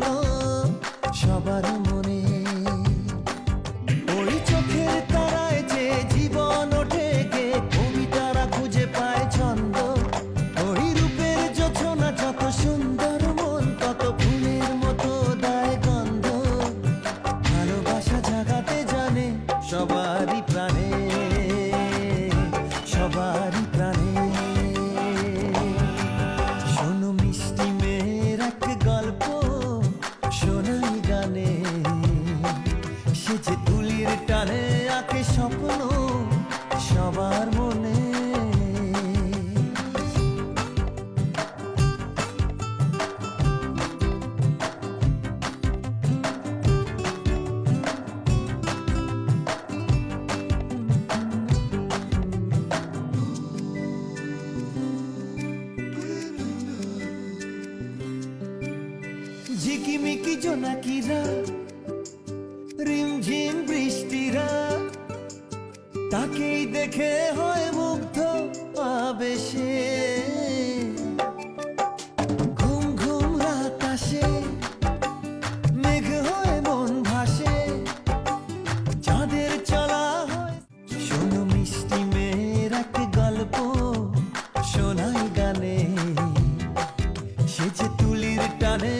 হলো সবার জানে সে যে তুলির টানে আঁকে স্বপ্ন সবার ঝিকিমিকি জোনাকিরা, রিমঝিম বৃষ্টিরা, তাকেই দেখে হয় মুগ্ধ আবেশে। ঘুম ঘুম রাত মেঘ হয় মন ভাসে, চাঁদের চলা হয়। মিষ্টি মেয়ের এক গল্প, শোনাই গানে, সে যে তুলির টানে